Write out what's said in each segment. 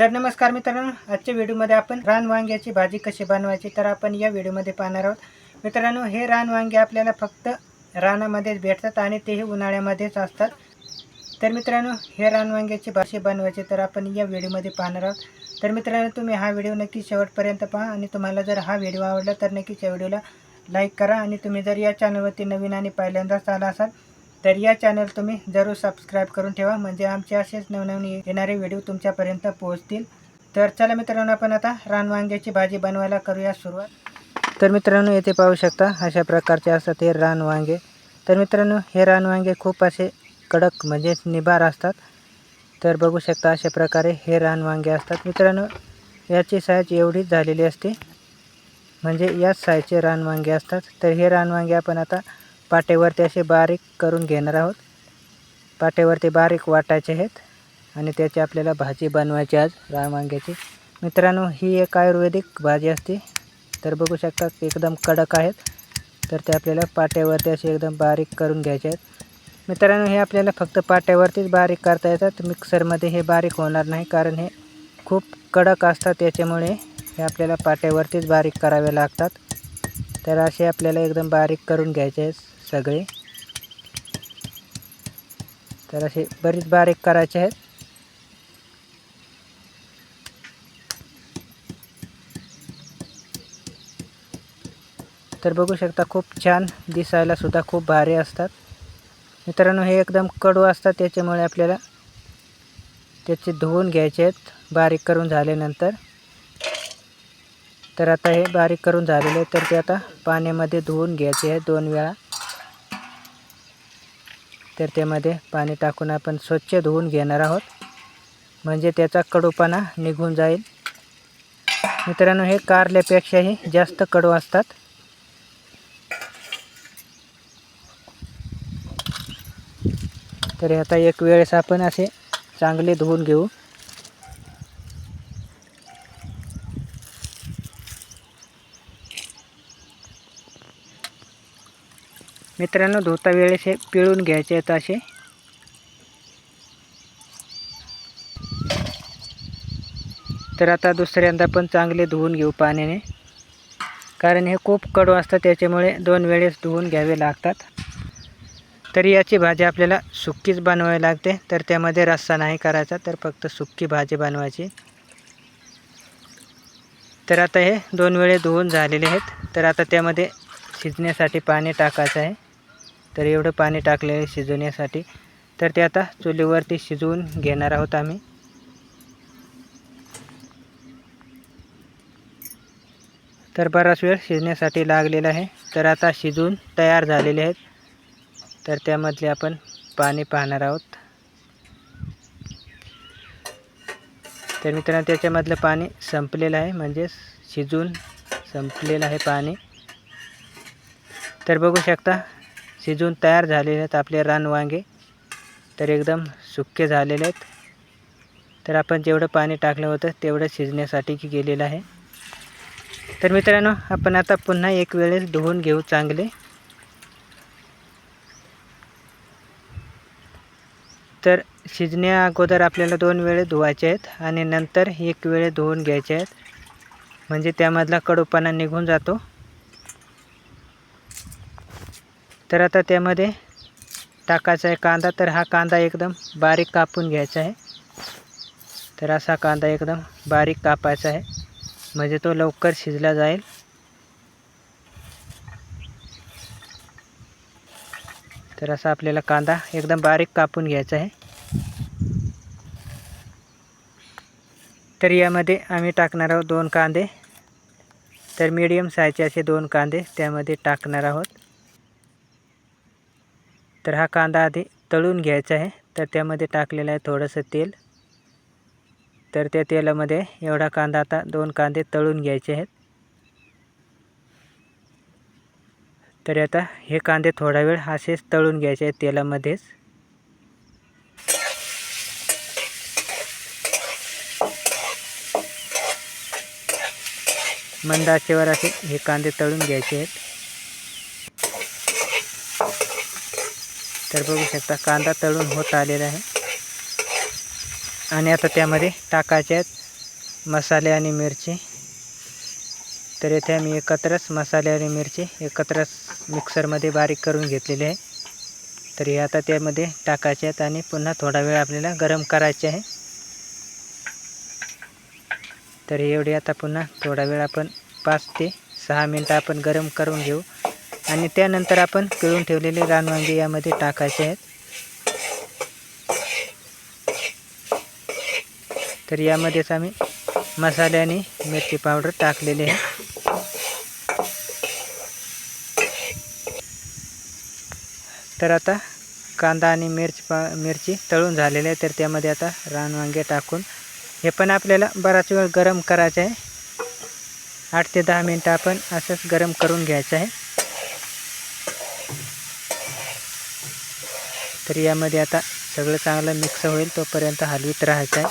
तर नमस्कार मित्रांनो आजच्या व्हिडिओमध्ये आपण रान वांग्याची भाजी कशी बनवायची तर आपण या व्हिडिओमध्ये पाहणार आहोत. मित्रांनो हे रान वांगे आपल्याला फक्त रानामध्येच भेटतात आणि तेही उन्हाळ्यामध्येच असतात. तर मित्रांनो हे रान वांग्याची भाजी बनवायची तर आपण या व्हिडिओमध्ये पाहणार आहोत. तर मित्रांनो तुम्ही हा व्हिडिओ नक्की शेवटपर्यंत पहा आणि तुम्हाला जर हा व्हिडिओ आवडला तर नक्कीच या व्हिडिओला लाईक करा आणि तुम्ही जर या चॅनलवरती नवीन आणि पहिल्यांदाच आला असाल तर या चॅनल तुम्ही जरूर सबस्क्राईब करून ठेवा. म्हणजे आमचे असेच नवनवीन येणारे व्हिडिओ तुमच्यापर्यंत पोहोचतील. तर चला मित्रांनो आपण आता रानवांग्याची भाजी बनवायला करूया सुरुवात. तर मित्रांनो येथे पाहू शकता अशा प्रकारचे असतात हे रानवांगे तर मित्रांनो हे रानवांगे खूप असे कडक म्हणजे निबार असतात. तर बघू शकता अशा प्रकारे हे रानवांगे असतात. मित्रांनो याची साईज एवढीच झालेली असते. म्हणजे याच साईजचे रानवांगे असतात. तर हे रानवांगे आपण आता पाटेवरती असे बारीक करून घेणार आहोत. पाटेवरती बारीक वाटायचे आहेत आणि त्याची आपल्याला भाजी बनवायची आज रानवांग्याची मित्रांनो ही एक आयुर्वेदिक भाजी असते. तर बघू शकता एकदम कडक आहेत. तर ते आपल्याला पाट्यावरती असे एकदम बारीक करून घ्यायचे आहेत. मित्रांनो हे आपल्याला फक्त पाट्यावरतीच बारीक करता येतात. मिक्सरमध्ये हे बारीक होणार नाही कारण हे खूप कडक असतात. त्याच्यामुळे हे आपल्याला पाट्यावरतीच बारीक करावे लागतात. तर असे आपल्याला एकदम बारीक करून घ्यायचे आहेत. सगळे. तर असे बरीच बारीक करायचे आहेत. तर बघू शकता खूप छान दिसायला सुद्धा खूप भारी असतात. मित्रांनो हे एकदम कडू असतात त्याच्यामुळे आपल्याला त्याचे धुवून घ्यायचे आहेत बारीक करून झाल्यानंतर. तर आता हे बारीक करून झालेले आहे तर ते आता पाण्यामध्ये धुवून घ्यायचे आहे दोन वेळा. तर त्यामध्ये पाणी टाकून आपण स्वच्छ धुवून घेणार आहोत. म्हणजे त्याचा कडूपणा निघून जाईल. मित्रांनो हे कारल्यापेक्षाही जास्त कडू असतात. तर आता एक वेळेस आपण असे चांगले धुवून घेऊ. मित्रांनो धुता वेळेस हे पिळून घ्यायचे आहेत असे. तर आता दुसऱ्यांदा पण चांगले धुवून घेऊ पाण्याने. कारण हे खूप कडू असतात त्याच्यामुळे दोन वेळेस धुवून घ्यावे लागतात. तर याची भाजी आपल्याला सुक्कीच बनवावी लागते. तर त्यामध्ये रस्सा नाही करायचा तर फक्त सुक्की भाजी बनवायची. तर आता हे दोन वेळे धुवून झालेले आहेत. तर आता त्यामध्ये शिजण्यासाठी पाणी टाकायचं आहे. तर एवढं पाणी टाकलेलं आहे शिजवण्यासाठी. तर ते आता चुलीवरती शिजवून घेणार आहोत आम्ही. तर बराच वेळ शिजण्यासाठी लागलेला आहे. तर आता शिजून तयार झालेले आहेत. तर त्यामधले आपण पाणी पाहणार आहोत. तर मित्रांनो त्याच्यामधलं पाणी संपलेलं आहे. म्हणजेच शिजून संपलेलं आहे पाणी. तर बघू शकता शिजून तयार झालेले आहेत आपले रानवांगे तर एकदम सुके झालेले आहेत. तर आपण जेवढं पाणी टाकलं होतं तेवढं शिजण्यासाठी की गेलेलं आहे. तर मित्रांनो आपण आता पुन्हा एक वेळेस धुवून घेऊ चांगले. तर शिजण्या अगोदर आपल्याला दोन वेळे धुवायचे आहेत आणि नंतर एक वेळे धुवून घ्यायचे आहेत. म्हणजे त्यामधला कडूपणा निघून जातो. तर आता त्यामध्ये टाकायचा आहे कांदा. तर हा कांदा एकदम बारीक कापून घ्यायचा आहे. तर असा कांदा एकदम बारीक कापायचा आहे. म्हणजे तो लवकर शिजला जाईल. तर असा आपल्याला कांदा एकदम बारीक कापून घ्यायचा आहे. तर यामध्ये आम्ही टाकणार आहोत दोन कांदे. तर मीडियम साईजचे असे दोन कांदे त्यामध्ये टाकणार आहोत. तर हा कांदा आधी तळून घ्यायचा आहे. तर त्यामध्ये टाकलेलं आहे थोडंसं तेल. तर त्या तेलामध्ये एवढा कांदा आता दोन कांदे तळून घ्यायचे आहेत. तर आता हे कांदे थोडा वेळ असेच तळून घ्यायचे आहेत तेलामध्येच. मंद आचेवर असे हे कांदे तळून घ्यायचे आहेत. तर बघू शकता कांदा तळून होत आलेला आहे. आणि आता त्यामध्ये टाकायचे आहेत मसाले आणि मिरची. तर येथे आम्ही एकत्रच मसाले आणि मिरची एकत्रच मिक्सरमध्ये बारीक करून घेतलेले आहे. तर हे आता त्यामध्ये टाकायचे आहेत आणि पुन्हा थोडा वेळ आपल्याला गरम करायचे आहे. तर एवढी आता पुन्हा थोडा वेळ आपण पाच ते सहा मिनटं आपण गरम करून घेऊ. आणि त्यानंतर आपण पिळून ठेवलेले रानवांगे यामध्ये टाकायचे आहेत. तर यामध्येच आम्ही मसाले आणि मिरची पावडर टाकलेली आहे. तर आता कांदा आणि मिरची पा मिरची तळून झालेली आहे. तर त्यामध्ये आता रानवांगे टाकून हे पण आपल्याला बराच वेळ गरम करायचं आहे. आठ ते दहा मिनटं आपण असंच गरम करून घ्यायचं आहे. तर यामध्ये आता सगळं चांगलं मिक्स होईल तोपर्यंत हलवीत राहायचं आहे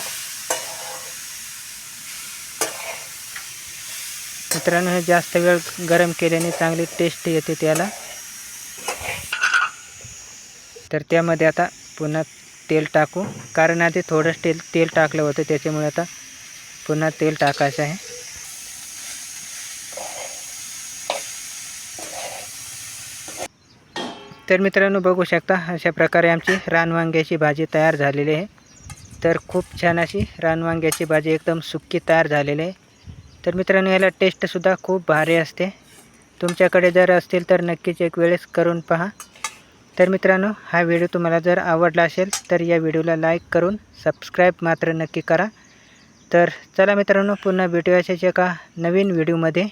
मित्रांनो हे जास्त वेळ गरम केल्याने चांगली टेस्ट येते त्याला. तर त्यामध्ये आता पुन्हा तेल टाकू. कारण आधी थोडंच तेल तेल टाकलं होतं त्याच्यामुळे आता पुन्हा तेल टाकायचं आहे. तर मित्रांनो बघू शकता अशा प्रकारे आमची रानवांग्याची भाजी तयार झालेली आहे. तर खूप छान अशी रानवांग्याची भाजी एकदम सुक्की तयार झालेली आहे. तर मित्रांनो याला टेस्टसुद्धा खूप भारी असते. तुमच्याकडे जर असतील तर नक्कीच एक वेळेस करून पहा. तर मित्रांनो हा व्हिडिओ तुम्हाला जर आवडला असेल तर या व्हिडिओला लाईक करून सबस्क्राईब मात्र नक्की करा. तर चला मित्रांनो पुन्हा भेटूया अशाच एका नवीन व्हिडिओमध्ये.